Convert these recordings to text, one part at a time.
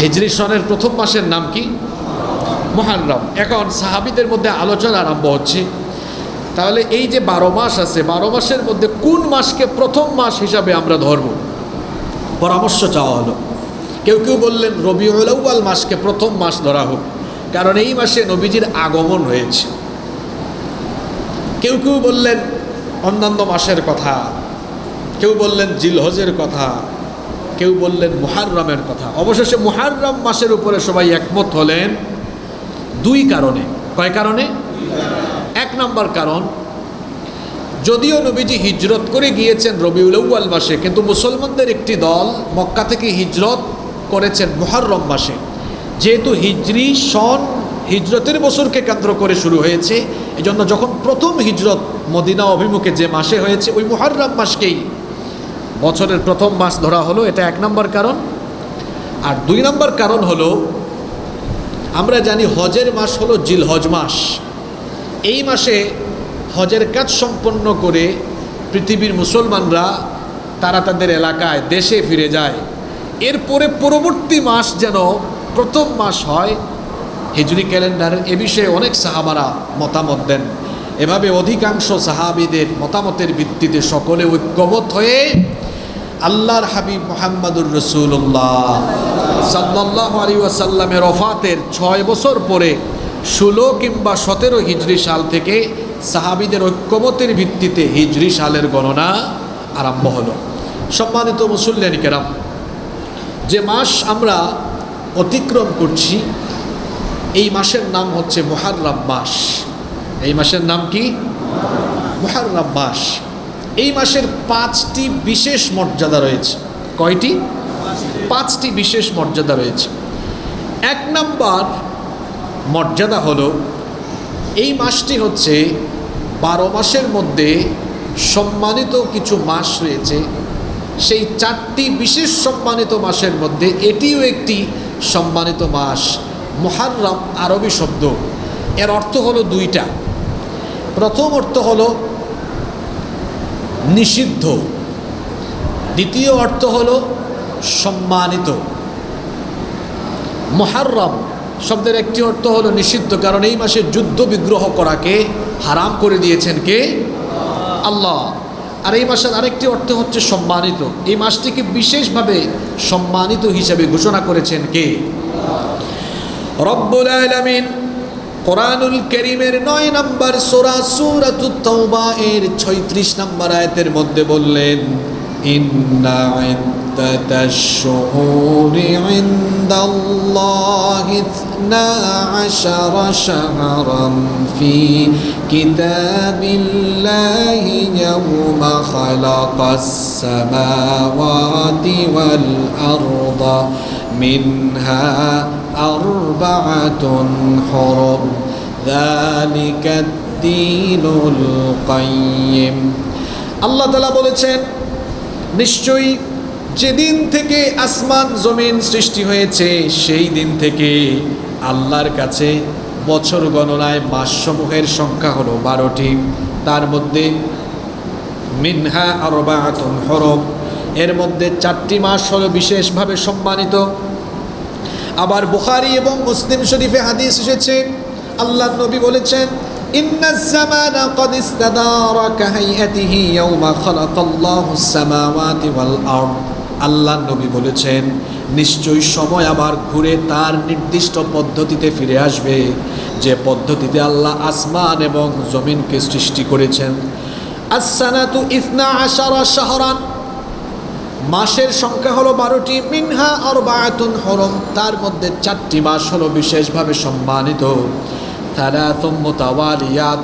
হিজরি সনের প্রথম মাসের নাম কি? মহারম এখন সাহাবিদের মধ্যে আলোচনা আরম্ভ হচ্ছে। তাহলে এই যে বারো মাস আছে, বারো মাসের মধ্যে কোন মাসকে প্রথম মাস হিসাবে আমরা ধরব? পরামর্শ চাওয়া হলো। কেউ কেউ বললেন, রবিউল আউয়াল মাসকে প্রথম মাস ধরা হোক, কারণ এই মাসে নবীজির আগমন হয়েছে। কেউ কেউ বললেন, অন্যান্য মাসের কথা। কেউ বললেন, জিলহজের কথা। কেউ বললেন মুহাররমের কথা। অবশেষে মুহাররম মাসের উপরে সবাই একমত হলেন দুই কারণে। কয় কারণে? এক নম্বর কারণ, যদিও নবীজি হিজরত করে গিয়েছেন রবিউল আউয়াল মাসে, কিন্তু মুসলমানদের একটি দল মক্কা থেকে হিজরত করেছেন মুহররম মাসে। যেহেতু হিজরি সন হিজরতের বছরকে কেন্দ্র করে শুরু হয়েছে, এজন্য যখন প্রথম হিজরত মদিনা অভিমুখে যে মাসে হয়েছে, ওই মুহররম মাসকেই বছরের প্রথম মাস ধরা হলো, এটা এক নম্বর কারণ। আর দুই নম্বর কারণ হলো, আমরা জানি হজের মাস হলো জিল হজ মাস। এই মাসে হজের কাজ সম্পন্ন করে পৃথিবীর মুসলমানরা, তারা তাদের এলাকায় দেশে ফিরে যায়। এরপরে পরবর্তী মাস যেন প্রথম মাস হয়, হিজরি ক্যালেন্ডারের এ বিষয়ে অনেক সাহাবারা মতামত দেন। এভাবে অধিকাংশ সাহাবিদের মতামতের ভিত্তিতে সকলে ঐক্যমত হয়ে আল্লাহর হাবিব মোহাম্মদুর রসুল্লাহ সাল্লাহ আলী ওয়াসাল্লামের অফাতের ছয় বছর পরে ষোলো কিংবা সতেরো হিজরি সাল থেকে সাহাবিদের ঐক্যমতের ভিত্তিতে হিজরি সালের গণনা আরম্ভ হলো। সম্মানিত মুসল্লানি কেরাম যে মাস আমরা অতিক্রম করছি, এই মাসের নাম হচ্ছে মোহাররাম মাস। এই মাসের নাম কি? মোহাররাম মাস এই মাসের পাঁচটি বিশেষ মর্যাদা রয়েছে। কয়টি? পাঁচটি বিশেষ মর্যাদা রয়েছে। এক নাম্বার মর্যাদা হলো এই মাসটি হচ্ছে বারো মাসের মধ্যে সম্মানিত কিছু মাস রয়েছে। সেই চারটি বিশেষ সম্মানিত মাসের মধ্যে এটিও একটি সম্মানিত মাস। মোহাররম আরবি শব্দ। এর অর্থ হলো দুইটা। প্রথম অর্থ হল নিষিদ্ধ। দ্বিতীয় অর্থ হল সম্মানিত। মহারম শব্দের একটি অর্থ হলো নিষিদ্ধ, কারণ এই মাসে যুদ্ধ বিগ্রহ করাকে হারাম করে দিয়েছেন কে? আল্লাহ। আর এই মাসের আরেকটি অর্থ হচ্ছে সম্মানিত। এই মাসটিকে বিশেষভাবে সম্মানিত হিসাবে ঘোষণা করেছেন কে? রব্বুল আলামিন কোরআনুল করিমের নয় নম্বর সোরা সুরাতুত তওবা এর ছয়ত্রিশ নম্বর আয়াতের মধ্যে বললেন ইন্না ইদ্দাতাশ শুহুরি ইনদাল্লাহি ইথনা আশারা শাহরান ফি কিতাবিল্লাহি ইয়াওমা খালাকাস সামাওয়াতি ওয়াল আরদা منها أربعة حرم ذلك الدين القيم আল্লাহ তালা বলেছেন নিশ্চয়ই যেদিন থেকে আসমান জমিন সৃষ্টি হয়েছে সেই দিন থেকে আল্লাহর কাছে বছর গণনায় মাসসমূহের সংখ্যা হলো বারোটি তার মধ্যে মিনহা আরবাআতুন হরম এর মধ্যে চারটি মাস হলো বিশেষভাবে সম্মানিত আবার বুখারি এবং মুসলিম শরীফে হাদিস এসেছে আল্লাহ নবী বলেছেন إن الزمان قد استدار كهيئته يوم خلق الله السماوات والأرض আল্লাহ নবী বলেছেন নিশ্চয়ই সময় আবার ঘুরে তার নির্দিষ্ট পদ্ধতিতে ফিরে আসবে যে পদ্ধতিতে আল্লাহ আসমান এবং জমিনকে সৃষ্টি করেছেন আসানাতু ইসনা আশারা শাহরান মাসের সংখ্যা হলো বারোটি, মিনহা আর বায়াতুন হরম, তার মধ্যে চারটি মাস হলো বিশেষভাবে সম্মানিত। তাওয়ালিয়াত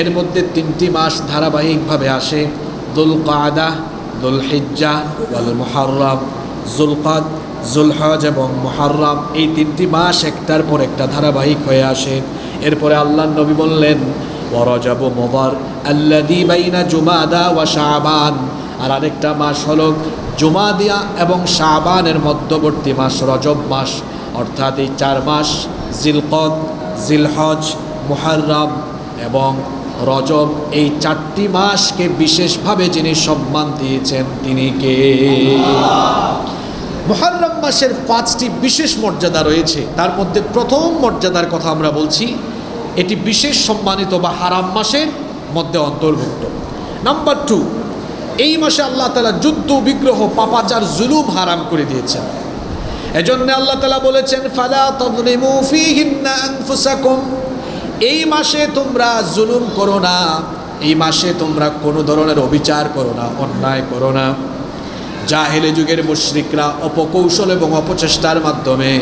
এর মধ্যে তিনটি মাস ধারাবাহিকভাবে আসে দুল কাদা দুল হিজ্জা ওয়াল মুহাররাম জুলকাদ জুলহজ এবং মুহাররাম, এই তিনটি মাস একটার পর একটা ধারাবাহিক হয়ে আসে। এরপরে আল্লাহ নবী বললেন ওরজাবু মোবার আল্লাদি বাইনা জুমাদা ওয়া শাবান। আর আরেকটা মাস হলো জুমাদিয়া এবং শাবানের মধ্যবর্তী মাস রজব মাস, অর্থাৎ এই চার মাস জিলকদ, জিলহজ, মুহাররাম এবং রজব, এই চারটি মাসকে বিশেষভাবে যিনি সম্মান দিয়েছেন তিনি কে? মহারম মাসের পাঁচটি বিশেষ মর্যাদা রয়েছে। তার মধ্যে প্রথম মর্যাদার কথা আমরা বলছি, এটি বিশেষ সম্মানিত বা হারাম মাসের মধ্যে অন্তর্ভুক্ত। নাম্বার টু এই মাসে আল্লাহ তালা যুদ্ধ, বিগ্রহ, পাপাচার, জুলুম হারাম করে দিয়েছেন। এজন্য আল্লাহ তালা বলেছেন, ফালা এই মাসে তোমরা জুলুম করো না, এই মাসে তোমরা কোনো ধরনের অবিচার করো না, অন্যায় করো না। জাহেলে যুগের মুশ্রিকরা অপকৌশল এবং অপচেষ্টার মাধ্যমে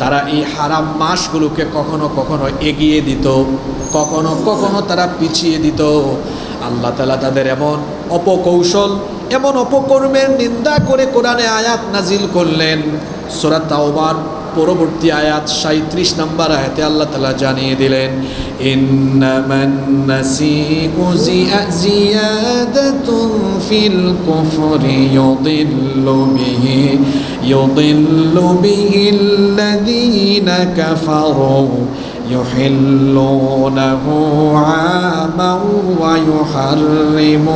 তারা এই হারাম মাসগুলোকে কখনো কখনো এগিয়ে দিত, কখনো কখনো তারা পিছিয়ে দিত। আল্লাহ তালা তাদের এমন অপকৌশল, এমন অপকর্মের নিন্দা করে কোরআনে আয়াত নাজিল করলেন। সোরা তাওবার, পরবর্তী আয়াত সাঁত্রিশ নম্বর আয়াতে আল্লাহ তালা জানিয়ে দিলেন, ইন্নামান يحلونه عاما ويحرمونه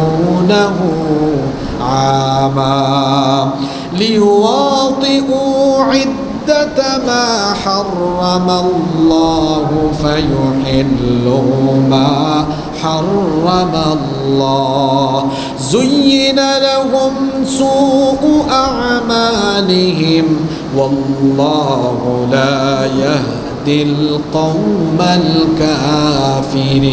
عاما ليواطئوا عدة ما حرم الله فيحلوا ما حرم الله. زين لهم سوء أعمالهم والله لا يهدي القوم الكافرين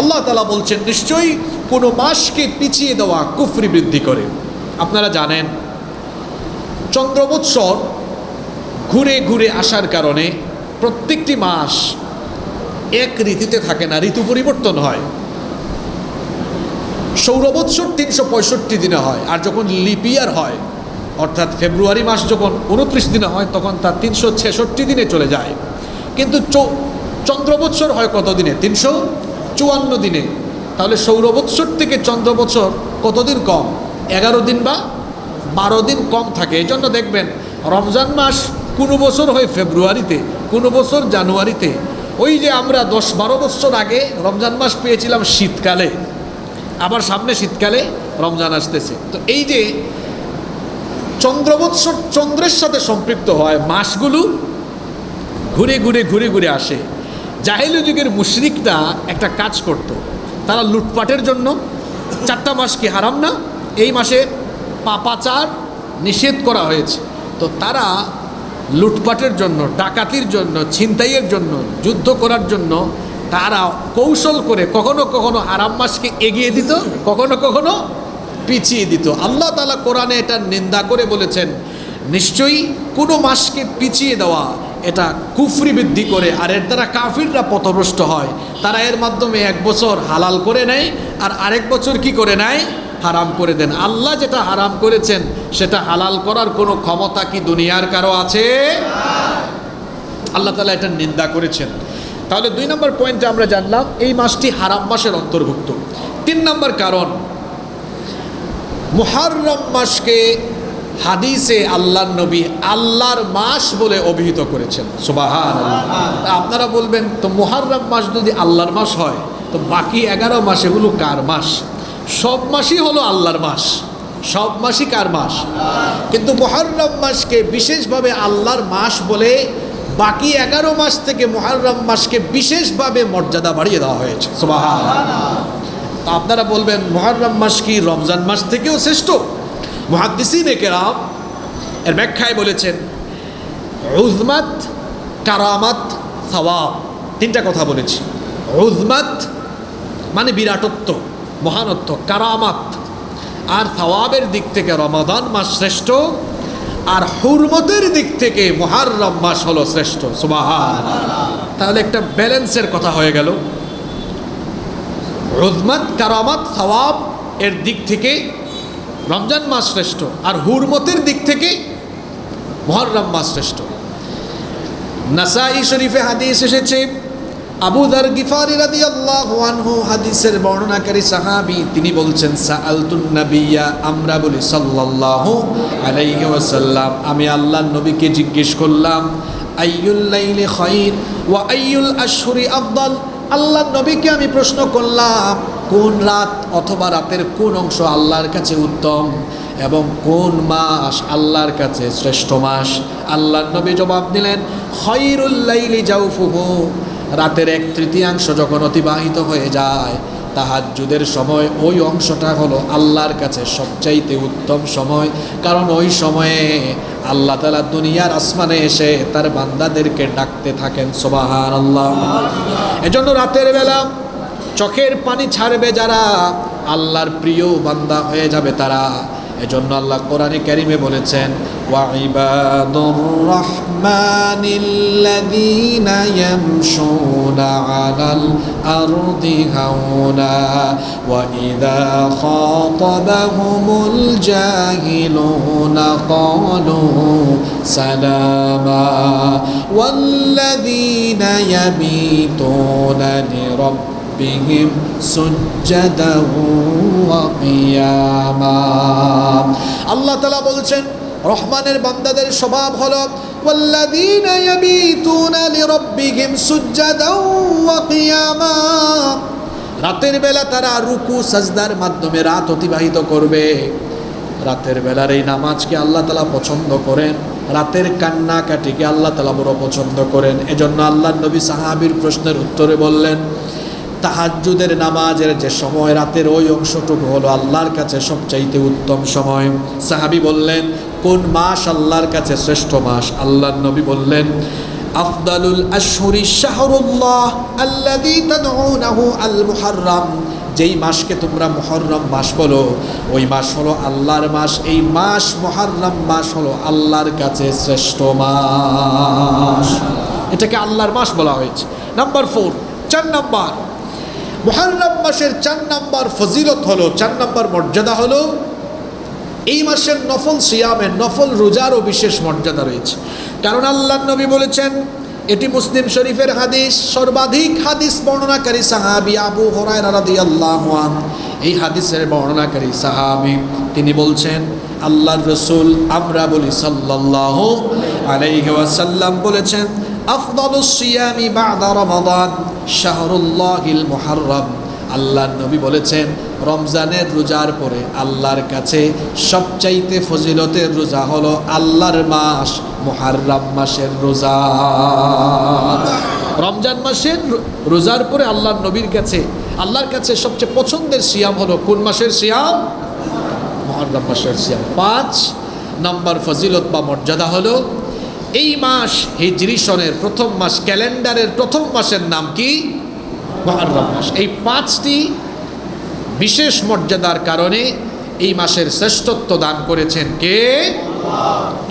আল্লাহ তালা বলছেন নিশ্চয়ই কোনো মাসকে পিছিয়ে দেওয়া কুফরি বৃদ্ধি করে আপনারা জানেন চন্দ্রবৎসর ঘুরে ঘুরে আসার কারণে প্রত্যেকটি মাস এক রীতিতে থাকে না ঋতু পরিবর্তন হয় সৌরবৎসর তিনশো পঁয়ষট্টি দিনে হয় আর যখন লিপিয়ার হয় অর্থাৎ ফেব্রুয়ারি মাস যখন উনত্রিশ দিনে হয়, তখন তা তিনশো ছেষট্টি দিনে চলে যায়। কিন্তু চন্দ্রবৎসর হয় কত দিনে? তিনশো চুয়ান্ন দিনে। তাহলে সৌরবৎসর থেকে চন্দ্রবৎসর কতদিন কম? এগারো দিন বা বারো দিন কম থাকে। এই জন্য দেখবেন, রমজান মাস কোনো বছর হয় ফেব্রুয়ারিতে, কোনো বছর জানুয়ারিতে। ওই যে আমরা দশ বারো বছর আগে রমজান মাস পেয়েছিলাম শীতকালে। আবার সামনে শীতকালে রমজান আসতেছে। তো এই যে চন্দ্রবৎসর চন্দ্রের সাথে সম্পৃক্ত হয়, মাসগুলো ঘুরে ঘুরে ঘুরে ঘুরে আসে জাহিল যুগের মুশরিকটা একটা কাজ করত। তারা লুটপাটের জন্য চারটা মাস কি হারাম না এই মাসে পাপাচার নিষেধ করা হয়েছে তো তারা লুটপাটের জন্য, ডাকাতির জন্য, ছিনতাইয়ের জন্য, যুদ্ধ করার জন্য তারা কৌশল করে কখনো কখনো আরাম মাসকে এগিয়ে দিত, কখনো কখনো পিছিয়ে দিত। আল্লাহ তালা কোরআনে এটা নিন্দা করে বলেছেন, নিশ্চয়ই কোনো মাসকে পিছিয়ে দেওয়া এটা কুফরি বৃদ্ধি করে, আর এর দ্বারা কাফিররা পথভ্রষ্ট হয়। তারা এর মাধ্যমে এক বছর হালাল করে নেয়, আর আরেক বছর কি করে নেয়? হারাম করে দেন। আল্লাহ যেটা হারাম করেছেন, সেটা হালাল করার কোনো ক্ষমতা কি দুনিয়ার কারও আছে? আল্লাহ তালা এটা নিন্দা করেছেন। তাহলে দুই নম্বর পয়েন্টে আমরা জানলাম, এই মাসটি হারাম মাসের অন্তর্ভুক্ত। তিন নম্বর কারণ মুহাররম মাসকে হাদিসে আল্লাহর নবী আল্লাহর মাস বলে অভিহিত করেছেন। সুবাহান আপনারা বলবেন, তো মুহাররম মাস যদি আল্লাহর মাস হয়, তো বাকি এগারো মাস এগুলো কার মাস? সব মাসই হলো আল্লাহর মাস। সব মাসই কার মাস? কিন্তু মুহাররম মাসকে বিশেষভাবে আল্লাহর মাস বলে বাকি এগারো মাস থেকে মুহাররম মাসকে বিশেষভাবে মর্যাদা বাড়িয়ে দেওয়া হয়েছে। সুবাহান তা আপনারা বলবেন মহারম মাস কি? রমজান মাস থেকেও শ্রেষ্ঠ। মহাদ্দিসিন কেরাম এর ব্যাখ্যায় বলেছেন উজমাত কারামাত, সওয়াব। তিনটা কথা বলেছি। উজমাত মানে বিরাটত্ব, মহানত্ব, কারামাত। আর সওয়াবের দিক থেকে রমাদান মাস শ্রেষ্ঠ, আর হুরমতের দিক থেকে মহারম মাস হলো শ্রেষ্ঠ। সুবাহান তাহলে একটা ব্যালেন্সের কথা হয়ে গেল। রজমত, কারামত, সওয়াব এর দিক থেকে রমজান মাস শ্রেষ্ঠ আর হুরমতের দিক থেকে মহরম মাস শ্রেষ্ঠ। নাসাই শরীফে হাদিস এসেছে, আবু দার গিফারি রাদি আল্লাহ আনহু হাদিসের বর্ণনাকারী সাহাবি তিনি বলছেন, সাআলতুন নাবিয়া আমরা বলি, সাল্লাল্লাহু আলাইহি ওয়াসাল্লাম আমি আল্লাহর নবীকে জিজ্ঞেস করলাম, আইয়ুল লাইলি খায়র ওয়া আইয়ুল আশহুরি আফদাল? আল্লাহ নবীকে আমি প্রশ্ন করলাম, কোন রাত অথবা রাতের কোন অংশ আল্লাহর কাছে উত্তম এবং কোন মাস আল্লাহর কাছে শ্রেষ্ঠ মাস? আল্লাহ নবী জবাব দিলেন খৈরুল্লাইলি জাউফুহু। রাতের এক তৃতীয়াংশ যখন অতিবাহিত হয়ে যায় তাহাজ্জুদের সময় ওই অংশটা হলো আল্লাহর কাছে সবচাইতে উত্তম সময়। কারণ ওই সময়ে আল্লাহ তালা দুনিয়ার আসমানে এসে তার বান্দাদেরকে ডাকতে থাকেন সোবাহান আল্লাহ এজন্য রাতের বেলা চোখের পানি ছাড়বে যারা, আল্লাহর প্রিয় বান্দা হয়ে যাবে তারা। এজন্য আল্লাহ কোরআনে কারিমে বলেছেন ওয়াইবাদুর রহমানিল্লাযীনা ইয়ামশুনা আলাল আরদি হাওনা ওয়া ইযা খাতাবাহুমুল জাহিলুনা ক্বালু সালামা, ওয়াল্লাযীনা ইয়াবীতুনা লিরাব্বিহিম সুজ্জাদাও ওয়া কিয়ামা। বলছেন, রহমানের বান্দাদের স্বভাব হল রাতের বেলা তারা রুকু, সাজদার মাধ্যমে রাত অতিবাহিত করবে। রাতের বেলার এই নামাজকে আল্লাহ তালা পছন্দ করেন, রাতের কান্নাকাটিকে আল্লাহ তালা বড় পছন্দ করেন। এজন্য আল্লাহ নবী সাহাবির প্রশ্নের উত্তরে বললেন তাহাজ্জুদের নামাজের যে সময়, রাতের ওই অংশটুকু হলো আল্লাহর কাছে সবচাইতে উত্তম সময়। সাহাবি বললেন, কোন মাস আল্লাহর কাছে শ্রেষ্ঠ মাস? আল্লাহর নবী বললেন, আফদালুল আশহুরি শাহরুল্লাহ আল্লাযী তাদউনাহু আল মুহাররম যেই মাসকে তোমরা মুহররম মাস বলো, ওই মাস হলো আল্লাহর মাস। এই মাস মুহররম মাস হলো আল্লাহর কাছে শ্রেষ্ঠ মাস। এটাকে আল্লাহর মাস বলা হয়েছে। নাম্বার ফোর, চার নাম্বার। মুহাররম মাসের চার নাম্বার ফজিলত হলো, চার নাম্বার মর্যাদা হলো, এই মাসের নফল সিয়ামের নফল রোজারও বিশেষ মর্যাদা রয়েছে। কারণ আল্লাহ নবী বলেছেন, এটি মুসলিম শরীফের হাদিস, সর্বাধিক হাদিস বর্ণনাকারী সাহাবি আবু আন এই হাদিসের বর্ণনাকারী সাহাবি, তিনি বলছেন, আল্লাহর রসুল আমরা বলি সাল্লাল্লাহু আলাইহি ওয়াসাল্লাম বলেছেন আফদালুস সিয়ামি বাদা রমাদান, শাহরুল্লাহিল মুহাররম। আল্লাহর নবী বলেছেন, রমজানের রোজার পরে আল্লাহর কাছে সবচাইতে ফজিলতের রোজা হলো আল্লাহর মাস, মুহাররম মাসের রোজা। রমজান মাসের রোজার পরে আল্লাহর নবীর কাছে, আল্লাহর কাছে সবচেয়ে পছন্দের সিয়াম হলো কোন মাসের সিয়াম? মহরম মাসের সিয়াম। পাঁচ, নম্বর ফজিলত বা মর্যাদা হলো এই মাস হিজরি সনের প্রথম মাস, ক্যালেন্ডারের প্রথম মাসের নাম কি? মাস। এই পাঁচটি বিশেষ মর্যাদার কারণে এই মাসের শ্রেষ্ঠত্ব দান করেছেন কে?